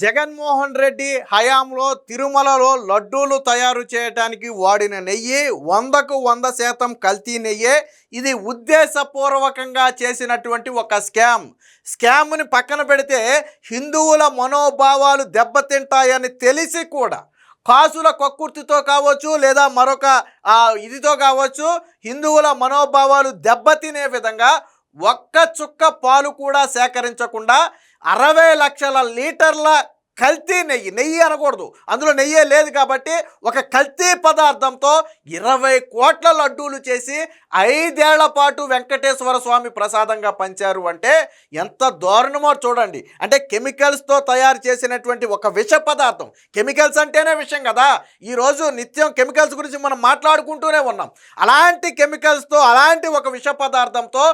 జగన్మోహన్ రెడ్డి హయాంలో తిరుమలలో లడ్డూలు తయారు చేయడానికి వాడిన నెయ్యి వందకు వంద శాతం కల్తీ నెయ్యే. ఇది ఉద్దేశపూర్వకంగా చేసినటువంటి ఒక స్కామ్. స్కామ్ని పక్కన పెడితే హిందువుల మనోభావాలు దెబ్బతింటాయని తెలిసి కూడా కాసుల కొక్కుర్తితో కావచ్చు లేదా మరొక ఇదితో కావచ్చు హిందువుల మనోభావాలు దెబ్బతినే విధంగా ఒక్క చుక్క పాలు కూడా సేకరించకుండా అరవై లక్షల లీటర్ల కల్తీ నెయ్యి నెయ్యి అనకూడదు. అందులో నెయ్యే లేదు కాబట్టి ఒక కల్తీ పదార్థంతో ఇరవై కోట్ల లడ్డూలు చేసి ఐదేళ్ళ పాటు వెంకటేశ్వర స్వామి ప్రసాదంగా పంచారు అంటే ఎంత దారుణమో చూడండి. అంటే కెమికల్స్తో తయారు చేసినటువంటి ఒక విష పదార్థం. కెమికల్స్ అంటేనే విషయం కదా. ఈరోజు నిత్యం కెమికల్స్ గురించి మనం మాట్లాడుకుంటూనే ఉన్నాం. అలాంటి కెమికల్స్తో అలాంటి ఒక విష పదార్థంతో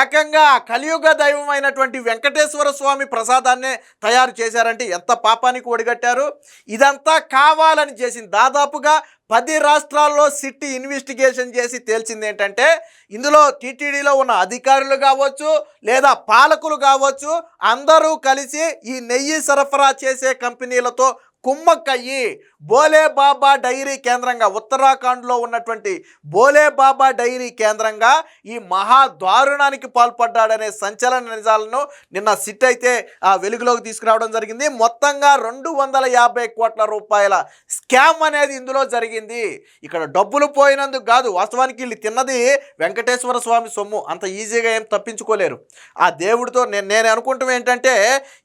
ఏకంగా కలియుగ దైవమైనటువంటి వెంకటేశ్వర స్వామి ప్రసాదాన్నే తయారు చేశారంటే ఎంత పాపానికి ఒడిగట్టారు. ఇదంతా కావాలని చేసింది. దాదాపుగా పది రాష్ట్రాల్లో సిట్టి ఇన్వెస్టిగేషన్ చేసి తేల్చింది ఏంటంటే ఇందులో టీటీడీలో ఉన్న అధికారులు కావచ్చు లేదా పాలకులు కావచ్చు అందరూ కలిసి ఈ నెయ్యి సరఫరా చేసే కంపెనీలతో కుమ్మక్కయ్యి బోలే బాబా డైరీ కేంద్రంగా ఉత్తరాఖండ్లో ఉన్నటువంటి బోలే బాబా డైరీ కేంద్రంగా ఈ మహా దారుణానికి పాల్పడ్డాడనే సంచలన నిజాలను నిన్న సిట్ అయితే ఆ వెలుగులోకి తీసుకురావడం జరిగింది. మొత్తంగా రెండు వందల యాభై కోట్ల రూపాయల స్కామ్ అనేది ఇందులో జరిగింది. ఇక్కడ డబ్బులు పోయినందుకు కాదు వాస్తవానికి వీళ్ళు తిన్నది వెంకటేశ్వర స్వామి సొమ్ము. అంత ఈజీగా ఏం తప్పించుకోలేరు. ఆ దేవుడితో నేను నేను అనుకుంటాం ఏంటంటే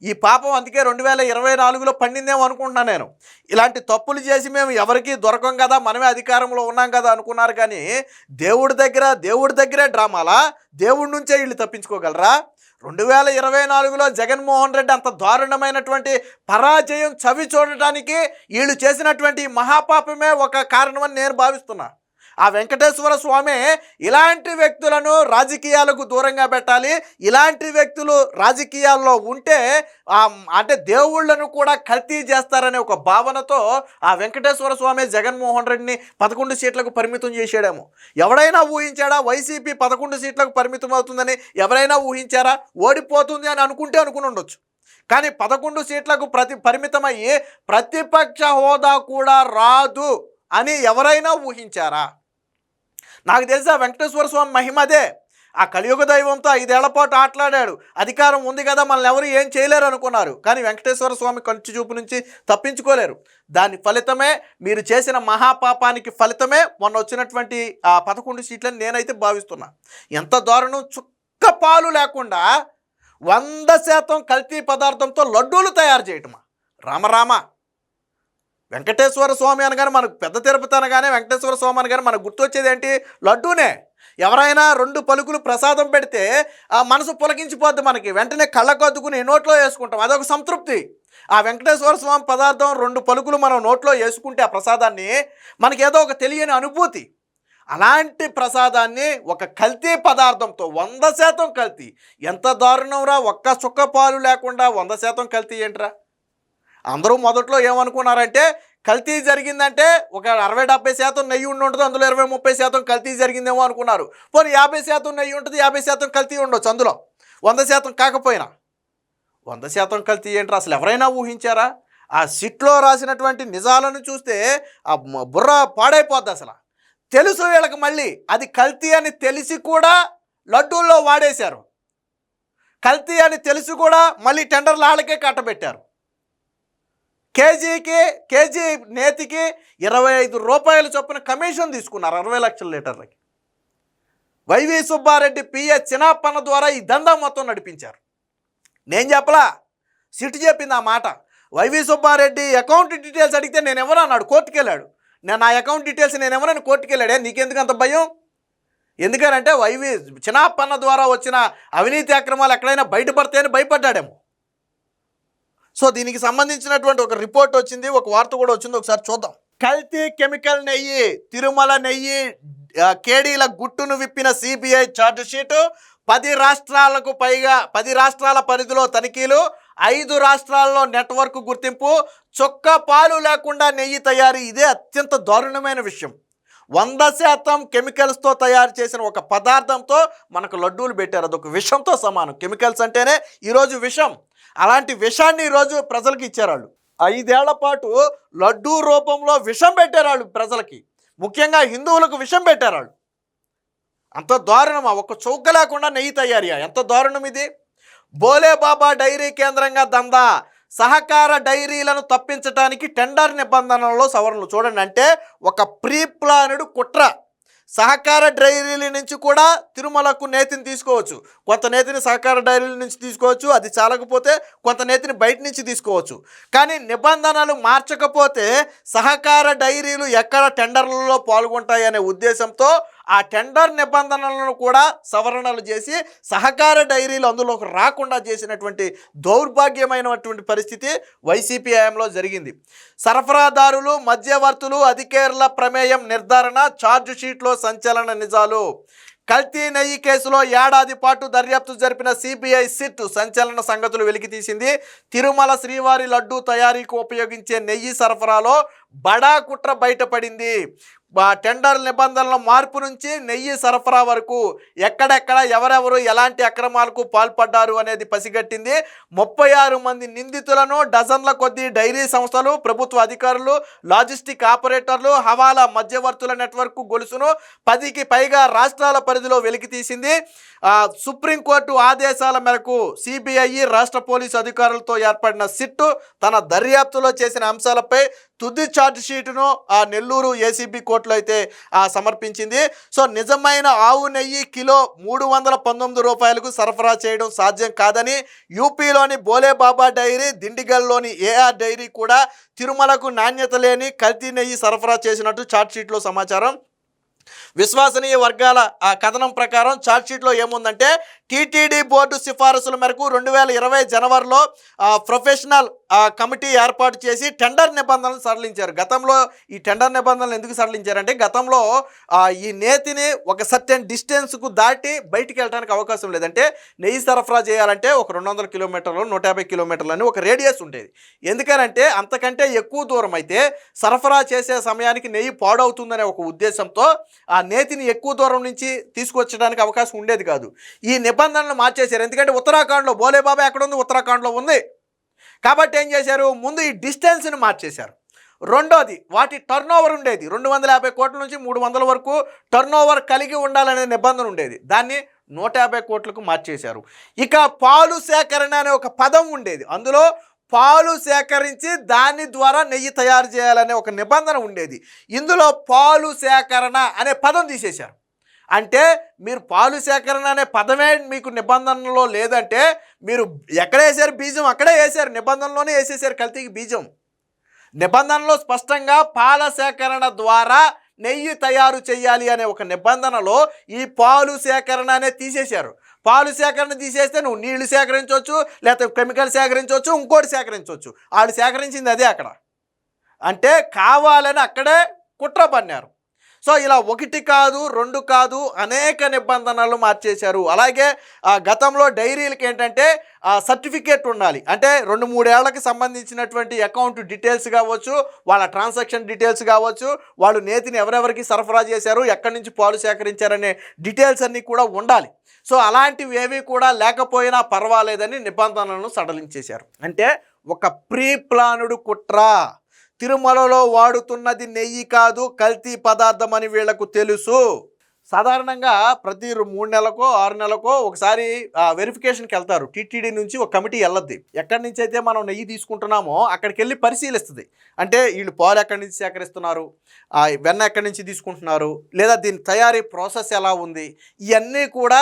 ఈ పాపం అందుకే రెండు వేల ఇరవై నాలుగులో పండిందేమో అనుకుంటున్నాను. నేను ఇలాంటి తప్పులు చేసి మేము ఎవరికీ దొరకం కదా మనమే అధికారంలో ఉన్నాం కదా అనుకున్నారు కానీ దేవుడి దగ్గర దేవుడి దగ్గరే డ్రామాలా? దేవుడి నుంచే వీళ్ళు తప్పించుకోగలరా? రెండు వేల ఇరవై నాలుగులో జగన్మోహన్ రెడ్డి అంత దారుణమైనటువంటి పరాజయం చవి చూడటానికి వీళ్ళు చేసినటువంటి మహాపాపమే ఒక కారణమని నేను భావిస్తున్నా. ఆ వెంకటేశ్వర స్వామి ఇలాంటి వ్యక్తులను రాజకీయాలకు దూరంగా పెట్టాలి. ఇలాంటి వ్యక్తులు రాజకీయాల్లో ఉంటే అంటే దేవుళ్ళను కూడా కల్తీ చేస్తారనే ఒక భావనతో ఆ వెంకటేశ్వర స్వామి జగన్మోహన్ రెడ్డిని పదకొండు సీట్లకు పరిమితం చేసాడేమో ఎవడైనా ఊహించాడా వైసీపీ పదకొండు సీట్లకు పరిమితం అవుతుందని? ఎవరైనా ఊహించారా? ఓడిపోతుంది అని అనుకుంటే అనుకుని ఉండొచ్చు. కానీ పదకొండు సీట్లకు ప్రతి పరిమితమయ్యి ప్రతిపక్ష హోదా కూడా రాదు అని ఎవరైనా ఊహించారా? నాకు తెలిసి ఆ వెంకటేశ్వర స్వామి మహిమ అదే. ఆ కలియుగ దైవంతో ఐదేళ్ళ పాటు ఆటలాడాడు. అధికారం ఉంది కదా మనల్ని ఎవరు ఏం చేయలేరు అనుకున్నారు. కానీ వెంకటేశ్వర స్వామి కంచి చూపు నుంచి తప్పించుకోలేరు. దాని ఫలితమే మీరు చేసిన మహాపాపానికి ఫలితమే మొన్న వచ్చినటువంటి ఆ పదకొండు సీట్లని నేనైతే భావిస్తున్నా. ఎంత దారుణం చుక్క పాలు లేకుండా వంద శాతం కల్తీ పదార్థంతో లడ్డూలు తయారు చేయటమా? రామరామ వెంకటేశ్వర స్వామి అనగానే మనకు పెద్ద తిరుపతి అనగానే వెంకటేశ్వర స్వామి అనగానే మనకు గుర్తొచ్చేది ఏంటి? లడ్డూనే. ఎవరైనా రెండు పలుకులు ప్రసాదం పెడితే ఆ మనసు పులకించిపోద్ది మనకి. వెంటనే కళ్ళకొద్దుకుని నోట్లో వేసుకుంటాం. అదొక సంతృప్తి. ఆ వెంకటేశ్వర స్వామి పదార్థం రెండు పలుకులు మనం నోట్లో వేసుకుంటే ఆ ప్రసాదాన్ని మనకి ఏదో ఒక తెలియని అనుభూతి. అలాంటి ప్రసాదాన్ని ఒక కల్తీ పదార్థంతో వంద శాతం కల్తీ. ఎంత దారుణంరా ఒక్క చుక్క పాలు లేకుండా వంద శాతం కల్తీ ఏంట్రా? అందరూ మొదట్లో ఏమనుకున్నారంటే కల్తీ జరిగిందంటే ఒక అరవై డెబ్బై శాతం నెయ్యి ఉండి ఉంటుంది అందులో ఇరవై ముప్పై శాతం కల్తీ జరిగిందేమో అనుకున్నారు. పోనీ యాభై శాతం నెయ్యి ఉంటుంది యాభై శాతం కల్తీ ఉండొచ్చు అందులో. వంద శాతం కాకపోయినా. వంద శాతం కల్తీ ఏంటి అసలు ఎవరైనా ఊహించారా? ఆ సిట్లో రాసినటువంటి నిజాలను చూస్తే ఆ బుర్ర పాడైపోద్ది అసలు. తెలుసు వీళ్ళకి మళ్ళీ. అది కల్తీ అని తెలిసి కూడా లడ్డూల్లో వాడేశారు. కల్తీ అని తెలిసి కూడా మళ్ళీ టెండర్లు వాళ్ళకే కట్టబెట్టారు. కేజీకి కేజీ నేతికి ఇరవై ఐదు రూపాయల చొప్పున కమిషన్ తీసుకున్నారు అరవై లక్షల లీటర్లకి. వైవి సుబ్బారెడ్డి పిఏ చినాపన్న ద్వారా ఈ దందా మొత్తం నడిపించారు. నేను చెప్పలా? సిట్ చెప్పింది ఆ మాట. వైవి సుబ్బారెడ్డి అకౌంట్ డీటెయిల్స్ అడిగితే నేను ఎవరు అన్నాడు? కోర్టుకెళ్ళాడు నేను నా అకౌంట్ డీటెయిల్స్ నేను ఎవరని కోర్టుకి వెళ్ళాడే? నీకెందుకు అంత భయం? ఎందుకనంటే వైవి చినాపన్న ద్వారా వచ్చిన అవినీతి అక్రమాలు ఎక్కడైనా బయటపడతాయని భయపడ్డాడేమో. సో దీనికి సంబంధించినటువంటి ఒక రిపోర్ట్ వచ్చింది ఒక వార్త కూడా వచ్చింది ఒకసారి చూద్దాం. కల్తీ కెమికల్ నెయ్యి తిరుమల నెయ్యి కేడీల గుట్టును విప్పిన సిబిఐ షీటు పది రాష్ట్రాలకు పైగా పది రాష్ట్రాల పరిధిలో తనిఖీలు ఐదు రాష్ట్రాల్లో నెట్వర్క్ గుర్తింపు చొక్క పాలు లేకుండా నెయ్యి తయారీ ఇదే అత్యంత దారుణమైన విషయం. వంద శాతం కెమికల్స్తో తయారు చేసిన ఒక పదార్థంతో మనకు లడ్డూలు పెట్టారు అదొక విషంతో సమానం. కెమికల్స్ అంటేనే ఈరోజు విషం. అలాంటి విషాన్ని ఈరోజు ప్రజలకు ఇచ్చారు వాళ్ళు ఐదేళ్ళ పాటు లడ్డూ రూపంలో విషం పెట్టారు వాళ్ళు ప్రజలకి. ముఖ్యంగా హిందువులకు విషం పెట్టారు వాళ్ళు అంత దారుణమా ఒక్క చౌక లేకుండా నెయ్యి తయారీయా ఎంత దారుణం ఇది? బోలేబాబా డైరీ కేంద్రంగా దందా. సహకార డైరీలను తప్పించడానికి టెండర్ నిబంధనలలో సవరణలు. చూడండి అంటే ఒక ప్రీ ప్లానుడు కుట్ర. సహకార డైరీల నుంచి కూడా తిరుమలకు నేతిని తీసుకోవచ్చు. కొంత నేతిని సహకార డైరీల నుంచి తీసుకోవచ్చు అది చాలకపోతే కొంత నేతిని బయట నుంచి తీసుకోవచ్చు. కానీ నిబంధనలు మార్చకపోతే సహకార డైరీలు ఎక్కడ టెండర్లలో పాల్గొంటాయి అనే ఉద్దేశంతో ఆ టెండర్ నిబంధనలను కూడా సవరణలు చేసి సహకార డైరీలు అందులోకి రాకుండా చేసినటువంటి దౌర్భాగ్యమైనటువంటి పరిస్థితి వైసీపీ హయాంలో జరిగింది. సరఫరాదారులు మధ్యవర్తులు అధికారుల ప్రమేయం నిర్ధారణ ఛార్జ్ షీట్లో సంచలన నిజాలు. కల్తీ నెయ్యి కేసులో ఏడాది పాటు దర్యాప్తు జరిపిన సిబిఐ సిట్ సంచలన సంగతులు వెలికితీసింది. తిరుమల శ్రీవారి లడ్డూ తయారీకి ఉపయోగించే నెయ్యి సరఫరాలో బడా కుట్ర బయటపడింది. టెండర్ నిబంధనల మార్పు నుంచి నెయ్యి సరఫరా వరకు ఎక్కడెక్కడ ఎవరెవరు ఎలాంటి అక్రమాలకు పాల్పడ్డారు అనేది పసిగట్టింది. ముప్పై ఆరు మంది నిందితులను డజన్ల కొద్దీ డైరీ సంస్థలు ప్రభుత్వ అధికారులు లాజిస్టిక్ ఆపరేటర్లు హవాలా మధ్యవర్తుల నెట్వర్క్ గొలుసును పదికి పైగా రాష్ట్రాల పరిధిలో వెలికి తీసింది. సుప్రీంకోర్టు ఆదేశాల మేరకు సిబిఐ రాష్ట్ర పోలీసు అధికారులతో ఏర్పడిన సిట్టు తన దర్యాప్తులో చేసిన అంశాలపై తుది ఛార్జ్ షీటును ఆ నెల్లూరు ఏసీబీ కోర్టులో అయితే సమర్పించింది. సో నిజమైన ఆవు నెయ్యి కిలో మూడు వందల పంతొమ్మిది రూపాయలకు సరఫరా చేయడం సాధ్యం కాదని యూపీలోని బోలేబాబా డైరీ దిండిగల్లోని ఏఆర్ డైరీ కూడా తిరుమలకు నాణ్యత లేని కల్తీ నెయ్యి సరఫరా చేసినట్టు ఛార్జ్ షీట్లో సమాచారం. విశ్వసనీయ వర్గాల ఆ కథనం ప్రకారం ఛార్జ్షీట్లో ఏముందంటే టీటీడీ బోర్డు సిఫారసుల మేరకు రెండు వేల ఇరవై జనవరిలో ప్రొఫెషనల్ కమిటీ ఏర్పాటు చేసి టెండర్ నిబంధనలు సడలించారు. గతంలో ఈ టెండర్ నిబంధనలు ఎందుకు సడలించారంటే గతంలో ఈ నేతిని ఒక సర్టెన్ డిస్టెన్స్కు దాటి బయటికి వెళ్ళడానికి అవకాశం లేదంటే నెయ్యి సరఫరా చేయాలంటే ఒక రెండు వందల కిలోమీటర్లు నూట యాభై కిలోమీటర్లు అని ఒక రేడియస్ ఉండేది. ఎందుకనంటే అంతకంటే ఎక్కువ దూరం అయితే సరఫరా చేసే సమయానికి నెయ్యి పాడవుతుందనే ఒక ఉద్దేశంతో ఆ నేతిని ఎక్కువ దూరం నుంచి తీసుకొచ్చడానికి అవకాశం ఉండేది కాదు. ఈ నిబంధనలు మార్చేశారు. ఎందుకంటే ఉత్తరాఖండ్లో బోలేబాబా ఎక్కడ ఉంది ఉత్తరాఖండ్లో ఉంది. కాబట్టి ఏం చేశారు? ముందు ఈ డిస్టెన్స్ని మార్చేశారు. రెండోది వాటి టర్న్ ఓవర్ ఉండేది. రెండు వందల యాభై కోట్ల నుంచి మూడు వందల వరకు టర్న్ ఓవర్ కలిగి ఉండాలనే నిబంధన ఉండేది. దాన్ని నూట యాభై కోట్లకు మార్చేశారు. ఇక పాలు సేకరణ అనే ఒక పదం ఉండేది. అందులో పాలు సేకరించి దాని ద్వారా నెయ్యి తయారు చేయాలనే ఒక నిబంధన ఉండేది. ఇందులో పాలు సేకరణ అనే పదం తీసేశారు. అంటే మీరు పాలు సేకరణ అనే పదమే మీకు నిబంధనలో లేదంటే మీరు ఎక్కడ వేసారు బీజం? అక్కడే వేసారు. నిబంధనలోనే వేసేసారు కల్తీకి బీజం. నిబంధనలో స్పష్టంగా పాల సేకరణ ద్వారా నెయ్యి తయారు చేయాలి అనే ఒక నిబంధనలో ఈ పాలు సేకరణ అనేది తీసేశారు. పాలు సేకరణ తీసేస్తే నువ్వు నీళ్ళు సేకరించవచ్చు లేకపోతే కెమికల్ సేకరించవచ్చు ఇంకోటి సేకరించవచ్చు. వాళ్ళు సేకరించింది అదే అక్కడ. అంటే కావాలని అక్కడే కుట్ర పన్నారు సో ఇలా ఒకటి కాదు రెండు కాదు అనేక నిబంధనలు మార్చేశారు. అలాగే ఆ, గతంలో డైరీలకి ఏంటంటే సర్టిఫికేట్ ఉండాలి. అంటే రెండు మూడేళ్ళకి సంబంధించినటువంటి అకౌంట్ డీటెయిల్స్ కావచ్చు వాళ్ళ ట్రాన్సాక్షన్ డీటెయిల్స్ కావచ్చు వాళ్ళు నేతిని ఎవరెవరికి సరఫరా చేశారు ఎక్కడి నుంచి పాలు సేకరించారనే డీటెయిల్స్ అన్నీ కూడా ఉండాలి. సో అలాంటివి ఏవి కూడా లేకపోయినా పర్వాలేదని నిబంధనలను సడలించేశారు. అంటే ఒక ప్రీ ప్లానుడు కుట్ర. తిరుమలలో వాడుతున్నది నెయ్యి కాదు కల్తీ పదార్థం అని వీళ్ళకు తెలుసు. సాధారణంగా ప్రతి మూడు నెలలకో ఆరు నెలలకో ఒకసారి వెరిఫికేషన్కి వెళ్తారు. టీటీడీ నుంచి ఒక కమిటీ వెళ్ళద్ది. ఎక్కడి నుంచి అయితే మనం నెయ్యి తీసుకుంటున్నామో అక్కడికి వెళ్ళి పరిశీలిస్తుంది. అంటే వీళ్ళు పాలు ఎక్కడి నుంచి సేకరిస్తున్నారు? ఆ, వెన్న ఎక్కడి నుంచి తీసుకుంటున్నారు? లేదా దీని తయారీ ప్రాసెస్ ఎలా ఉంది? ఇవన్నీ కూడా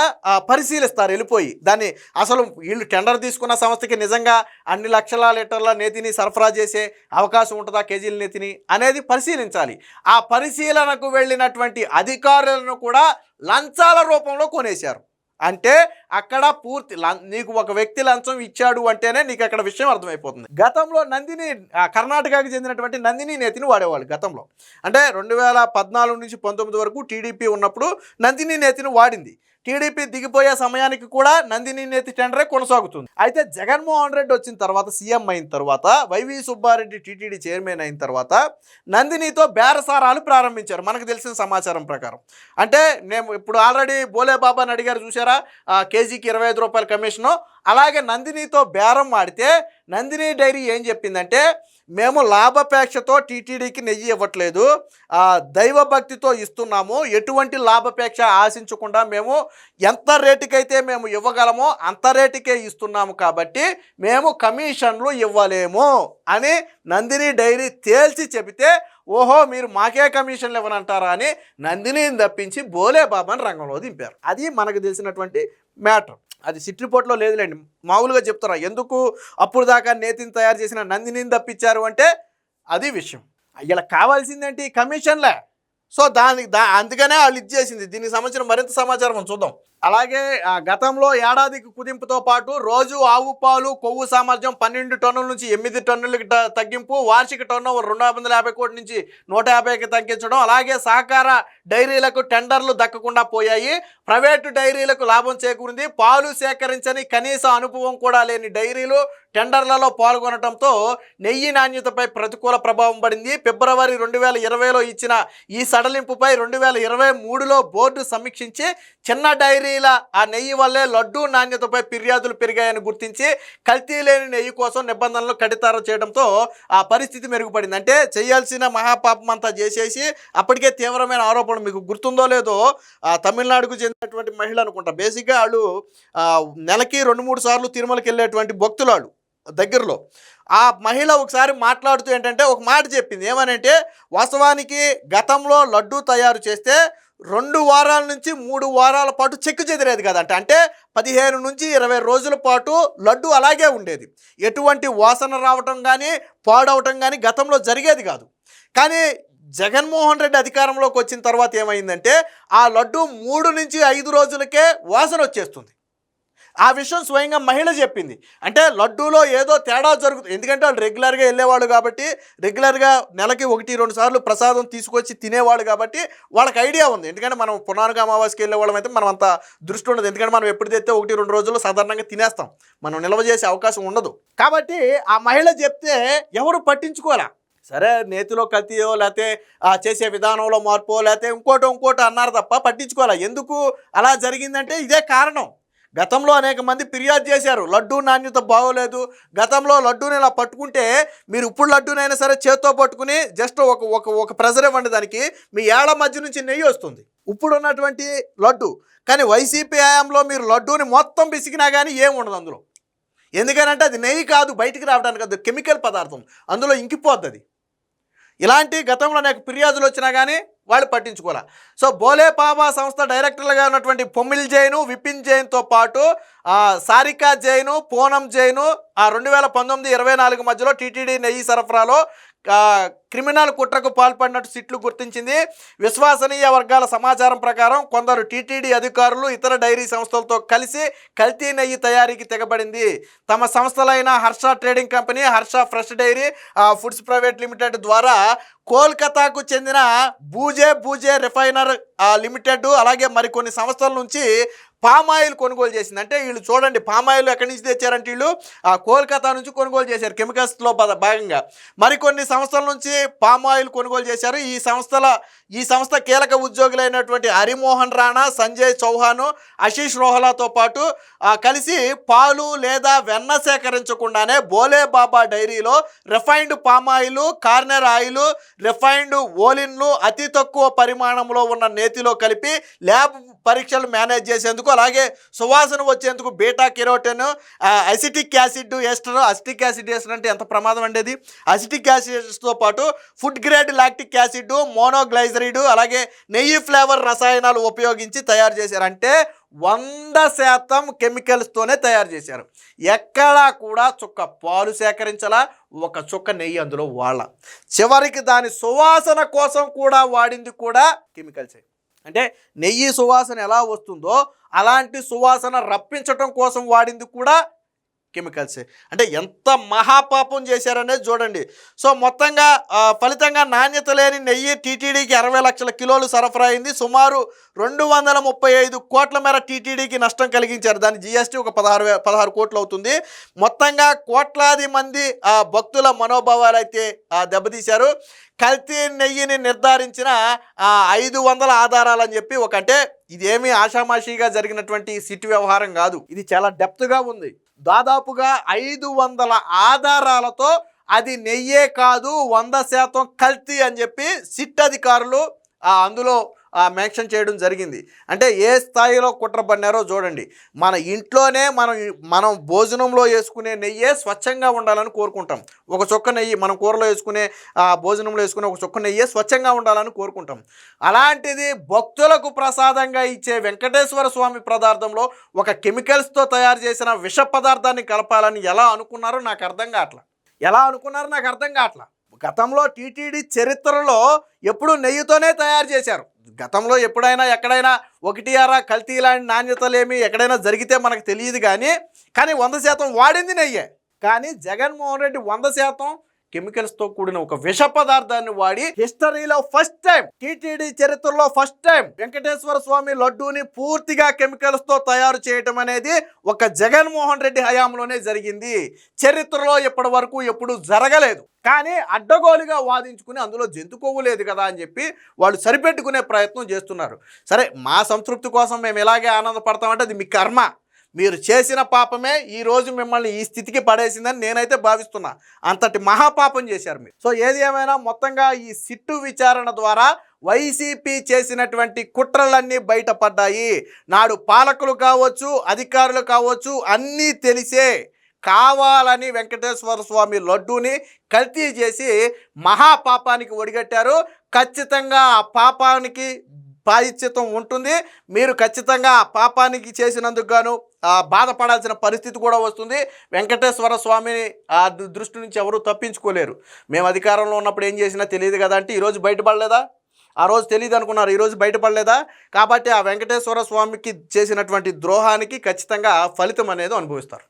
పరిశీలిస్తారు వెళ్ళిపోయి. దాన్ని అసలు వీళ్ళు టెండర్ తీసుకున్న సంస్థకి నిజంగా అన్ని లక్షల లీటర్ల నేతిని సరఫరా చేసే అవకాశం ఉంటుందా కేజీల నేతిని అనేది పరిశీలించాలి. ఆ పరిశీలనకు వెళ్ళినటువంటి అధికారులను కూడా లంచాల రూపంలో కొనేశారు. అంటే అక్కడ పూర్తి నీకు ఒక వ్యక్తి లంచం ఇచ్చాడు అంటేనే నీకు అక్కడ విషయం అర్థమైపోతుంది. గతంలో నందిని కర్ణాటకకి చెందినటువంటి నందిని నేతిని వాడేవాళ్ళు గతంలో. అంటే రెండు వేల పద్నాలుగు నుంచి పంతొమ్మిది వరకు టీడీపీ ఉన్నప్పుడు నందిని నేతిని వాడింది. టీడీపీ దిగిపోయే సమయానికి కూడా నందిని నేతి టెండరే కొనసాగుతుంది. అయితే జగన్మోహన్ రెడ్డి వచ్చిన తర్వాత సీఎం అయిన తర్వాత వైవి సుబ్బారెడ్డి టీటీడీ చైర్మన్ అయిన తర్వాత నందినితో బేరసారాలు ప్రారంభించారు. మనకు తెలిసిన సమాచారం ప్రకారం. అంటే మేము ఇప్పుడు ఆల్రెడీ బోలే బాబాని అడిగారు చూసారా ద్వారా కేజీకి ఇరవై ఐదు రూపాయల కమిషను. అలాగే నందినితో బేరం ఆడితే నందిని డైరీ ఏం చెప్పిందంటే మేము లాభాపేక్షతో టీటీడీకి నెయ్యి ఇవ్వట్లేదు. దైవభక్తితో ఇస్తున్నాము. ఎటువంటి లాభాపేక్ష ఆశించకుండా మేము ఎంత రేటుకైతే మేము ఇవ్వగలమో అంత రేటుకే ఇస్తున్నాము కాబట్టి మేము కమిషన్లు ఇవ్వలేము అని నందిని డైరీ తేల్చి చెబితే ఓహో మీరు మాకే కమిషన్లు ఇవ్వనంటారా అని నందినిని తప్పించి బోలే బాబాని రంగంలో దింపారు. అది మనకు తెలిసినటువంటి మ్యాటర్. అది సిట్ రిపోర్ట్లో లేదులేండి. మామూలుగా చెప్తున్నా ఎందుకు అప్పుడు దాకా నేతిని తయారు చేసిన నందినిని తప్పించారు అంటే అది విషయం. ఇలా కావాల్సిందేంటి కమిషన్లే? సో దానికి దా అందుకనే వాళ్ళు ఇచ్చేసింది దీనికి సంబంధించిన మరింత సమాచారం మనం చూద్దాం. అలాగే ఆ, గతంలో ఏడాదికి కుదింపుతో పాటు రోజు ఆవు పాలు కొవ్వు సామర్థ్యం పన్నెండు టన్నుల నుంచి ఎనిమిది టన్నులకి తగ్గింపు వార్షిక టన్ను రెండు వందల యాభై కోట్ల నుంచి నూట యాభైకి తగ్గించడం అలాగే సహకార డైరీలకు టెండర్లు దక్కకుండా పోయాయి. ప్రైవేటు డైరీలకు లాభం చేకూరింది. పాలు సేకరించని కనీస అనుభవం కూడా లేని డైరీలు టెండర్లలో పాల్గొనడంతో నెయ్యి నాణ్యతపై ప్రతికూల ప్రభావం పడింది. ఫిబ్రవరి రెండు వేల ఇరవైలో ఇచ్చిన ఈ సడలింపుపై రెండు వేల ఇరవై మూడులో బోర్డు సమీక్షించి చిన్న డైరీ డైరీల ఆ నెయ్యి వల్లే లడ్డూ నాణ్యతపై ఫిర్యాదులు పెరిగాయని గుర్తించి కల్తీ లేని నెయ్యి కోసం నిబంధనలు కడితారం చేయడంతో ఆ పరిస్థితి మెరుగుపడింది. అంటే చేయాల్సిన మహాపాపం అంతా చేసేసి అప్పటికే తీవ్రమైన ఆరోపణలు మీకు గుర్తుందో లేదో తమిళనాడుకు చెందినటువంటి మహిళ అనుకుంటా. బేసిక్గా వాళ్ళు నెలకి రెండు మూడు సార్లు తిరుమలకి వెళ్ళేటువంటి భక్తులు వాళ్ళు దగ్గరలో. ఆ మహిళ ఒకసారి మాట్లాడుతూ ఏంటంటే ఒక మాట చెప్పింది. ఏమనంటే వాస్తవానికి గతంలో లడ్డు తయారు చేస్తే రెండు వారాల నుంచి మూడు వారాల పాటు చెక్కు చెదిరేది కదంట. అంటే పదిహేను నుంచి ఇరవై రోజుల పాటు లడ్డు అలాగే ఉండేది. ఎటువంటి వాసన రావటం కానీ పాడవటం కానీ గతంలో జరిగేది కాదు. కానీ జగన్మోహన్ రెడ్డి అధికారంలోకి వచ్చిన తర్వాత ఏమైందంటే ఆ లడ్డు మూడు నుంచి ఐదు రోజులకే వాసన వచ్చేస్తుంది. ఆ విషయం స్వయంగా మహిళ చెప్పింది. అంటే లడ్డూలో ఏదో తేడా జరుగుతుంది ఎందుకంటే వాళ్ళు రెగ్యులర్గా వెళ్ళేవాళ్ళు కాబట్టి రెగ్యులర్గా నెలకి ఒకటి రెండు సార్లు ప్రసాదం తీసుకొచ్చి తినేవాళ్ళు కాబట్టి వాళ్ళకి ఐడియా ఉంది. ఎందుకంటే మనం పునానుగా అమావాస్యకి వెళ్ళే అయితే మనం అంత దృష్టి ఉండదు. ఎందుకంటే మనం ఎప్పుడు తెస్తే ఒకటి రెండు రోజుల్లో సాధారణంగా తినేస్తాం. మనం నిల్వ చేసే అవకాశం ఉండదు. కాబట్టి ఆ మహిళ చెప్తే ఎవరు పట్టించుకోరా? సరే నేతిలో కత్తియో లేకపోతే ఆ చేసే విధానంలో మార్పో లేకపోతే ఇంకోటో ఇంకోటో అన్నారు తప్ప పట్టించుకోవాలి ఎందుకు అలా జరిగిందంటే ఇదే కారణం. గతంలో అనేక మంది ఫిర్యాదు చేశారు. లడ్డూ నాణ్యత బాగోలేదు. గతంలో లడ్డూని ఇలా పట్టుకుంటే మీరు ఇప్పుడు లడ్డూనైనా సరే చేత్తో పట్టుకుని జస్ట్ ఒక ఒక ఒక ప్రెజర్ ఇవ్వండి దానికి. మీ ఏళ్ళ మధ్య నుంచి నెయ్యి వస్తుంది. ఇప్పుడు ఉన్నటువంటి లడ్డు. కానీ వైసీపీ హయాంలో మీరు లడ్డూని మొత్తం పిసికినా కానీ ఏం ఉండదు అందులో. ఎందుకనంటే అది నెయ్యి కాదు బయటికి రావడానికి అది కెమికల్ పదార్థం. అందులో ఇంకిపోద్ది అది ఇలాంటి గతంలో అనేక ఫిర్యాదులు వచ్చినా కానీ వాళ్ళు పట్టించుకోవాలి. సో బోలే పాబా సంస్థ డైరెక్టర్లుగా ఉన్నటువంటి పొమ్మిల్ జైను విపిన్ జైన్తో పాటు సారికా జైను పూనం జైను ఆ రెండు వేల పంతొమ్మిది ఇరవై నాలుగు మధ్యలో టీటీడీ నెయ్యి సరఫరాలో క్రిమినల్ కుట్రకు పాల్పడినట్టు సిట్లు గుర్తించింది. విశ్వసనీయ వర్గాల సమాచారం ప్రకారం కొందరు టీటీడీ అధికారులు ఇతర డైరీ సంస్థలతో కలిసి కల్తీ నెయ్యి తయారీకి తెగబడింది. తమ సంస్థలైన Harsha trading company Harsha fresh dairy foods private limited ద్వారా కోల్కతాకు చెందిన బూజే బూజే రిఫైనర్ లిమిటెడ్ అలాగే మరికొన్ని సంస్థల నుంచి పామాయిల్ కొనుగోలు చేసింది. అంటే వీళ్ళు చూడండి పామాయిల్ ఎక్కడి నుంచి తెచ్చారంటే వీళ్ళు ఆ, కోల్కతా నుంచి కొనుగోలు చేశారు కెమికల్స్లో భాగంగా. మరికొన్ని సంస్థల నుంచి పామాయిల్ కొనుగోలు చేశారు. ఈ సంస్థల ఈ సంస్థ కీలక ఉద్యోగులైనటువంటి హరిమోహన్ రాణా సంజయ్ చౌహాన్ ఆశీష్ రోహలాతో పాటు కలిసి పాలు లేదా వెన్న సేకరించకుండానే బోలే బాబా డైరీలో refined palm oil corner oil refined ఓలిన్లు అతి తక్కువ పరిమాణంలో ఉన్న నేతిలో కలిపి ల్యాబ్ పరీక్షలు మేనేజ్ చేసేందుకు అలాగే సువాసన వచ్చేందుకు beta carotene acetic acid ester acetic acid ester అంటే ఎంత ప్రమాదం అండేది అసిటిక్ యాసిడ్స్తో పాటు food grade lactic acid monoglyceride అలాగే నెయ్యి ఫ్లేవర్ రసాయనాలు ఉపయోగించి తయారు చేశారు. అంటే వంద శాతం కెమికల్స్తోనే తయారు చేశారు. ఎక్కడా కూడా చుక్క పాలు సేకరించలా ఒక చుక్క నెయ్యి అందులో వాళ్ళ చివరికి దాని సువాసన కోసం కూడా వాడింది కూడా కెమికల్సే. అంటే నెయ్యి సువాసన ఎలా వస్తుందో అలాంటి సువాసన రప్పించటం కోసం వాడింది కూడా కెమికల్సే. అంటే ఎంత మహాపాపం చేశారనేది చూడండి. సో మొత్తంగా ఫలితంగా నాణ్యత లేని నెయ్యి టీటీడీకి అరవై లక్షల కిలోలు సరఫరా అయింది. సుమారు రెండు వందల ముప్పై ఐదు కోట్ల మేర టీటీడీకి నష్టం కలిగించారు. దాని జిఎస్టీ ఒక పదహారు పదహారు కోట్లు అవుతుంది. మొత్తంగా కోట్లాది మంది భక్తుల మనోభావాలు అయితే దెబ్బతీశారు. కల్తీ నెయ్యిని నిర్ధారించిన ఐదు వందల ఆధారాలు అని చెప్పి ఒక అంటే ఇదేమీ ఆషామాషిగా జరిగినటువంటి సిటీ వ్యవహారం కాదు. ఇది చాలా డెప్త్గా ఉంది. దాదాపుగా ఐదు వందల ఆధారాలతో అది నెయ్యే కాదు వంద శాతం కల్తీ అని చెప్పి సిట్ అధికారులు అందులో మెన్షన్ చేయడం జరిగింది. అంటే ఏ స్థాయిలో కుట్ర పడినారో చూడండి. మన ఇంట్లోనే మనం మనం భోజనంలో వేసుకునే నెయ్యే స్వచ్ఛంగా ఉండాలని కోరుకుంటాం. ఒక చొక్క నెయ్యి మనం కూరలో వేసుకునే ఆ, భోజనంలో వేసుకునే ఒక చొక్క నెయ్యే స్వచ్ఛంగా ఉండాలని కోరుకుంటాం. అలాంటిది భక్తులకు ప్రసాదంగా ఇచ్చే వెంకటేశ్వర స్వామి పదార్థంలో ఒక కెమికల్స్తో తయారు చేసిన విష పదార్థాన్ని కలపాలని ఎలా అనుకున్నారో నాకు అర్థం కావట్లా. ఎలా అనుకున్నారో నాకు అర్థం కావట్లా. గతంలో టీటీడీ చరిత్రలో ఎప్పుడు నెయ్యితోనే తయారు చేశారు. గతంలో ఎప్పుడైనా ఎక్కడైనా ఒకటి అరా కల్తీ లాంటి నాణ్యతలేమి ఎక్కడైనా జరిగితే మనకు తెలియదు కానీ కానీ వంద శాతం వాడింది నెయ్యే. కానీ జగన్మోహన్ రెడ్డి వంద శాతం కెమికల్స్తో కూడిన ఒక విష పదార్థాన్ని వాడి హిస్టరీలో ఫస్ట్ టైం టీటీడీ చరిత్రలో ఫస్ట్ టైం వెంకటేశ్వర స్వామి లడ్డూని పూర్తిగా కెమికల్స్తో తయారు చేయటం అనేది ఒక జగన్మోహన్ రెడ్డి హయాంలోనే జరిగింది. చరిత్రలో ఇప్పటి వరకు ఎప్పుడు జరగలేదు. కానీ అడ్డగోలుగా వాదించుకుని అందులో జంతుకోవలేదు లేదు కదా అని చెప్పి వాళ్ళు సరిపెట్టుకునే ప్రయత్నం చేస్తున్నారు. సరే మా సంతృప్తి కోసం మేము ఇలాగే ఆనందపడతామంటే అది మీ కర్మ. మీరు చేసిన పాపమే ఈరోజు మిమ్మల్ని ఈ స్థితికి పడేసిందని నేనైతే భావిస్తున్నా. అంతటి మహాపాపం చేశారు మీరు. సో ఏది ఏమైనా మొత్తంగా ఈ సిట్టు విచారణ ద్వారా వైసీపీ చేసినటువంటి కుట్రలన్నీ బయటపడ్డాయి. నాడు పాలకులు కావచ్చు అధికారులు కావచ్చు అన్నీ తెలిసే కావాలని వెంకటేశ్వర స్వామి లడ్డూని కల్తీ చేసి మహాపాపానికి ఒడిగట్టారు. ఖచ్చితంగా ఆ పాపానికి పాయిత్యతం ఉంటుంది. మీరు ఖచ్చితంగా పాపానికి చేసినందుకు గాను బాధపడాల్సిన పరిస్థితి కూడా వస్తుంది. వెంకటేశ్వర స్వామిని ఆ దృష్టి నుంచి ఎవరు తప్పించుకోలేరు. మేము అధికారంలో ఉన్నప్పుడు ఏం చేసినా తెలియదు కదా అంటే ఈరోజు బయటపడలేదా? ఆ రోజు తెలియదు అనుకున్నారు ఈరోజు బయటపడలేదా? కాబట్టి ఆ వెంకటేశ్వర స్వామికి చేసినటువంటి ద్రోహానికి ఖచ్చితంగా ఫలితం అనేది అనుభవిస్తారు.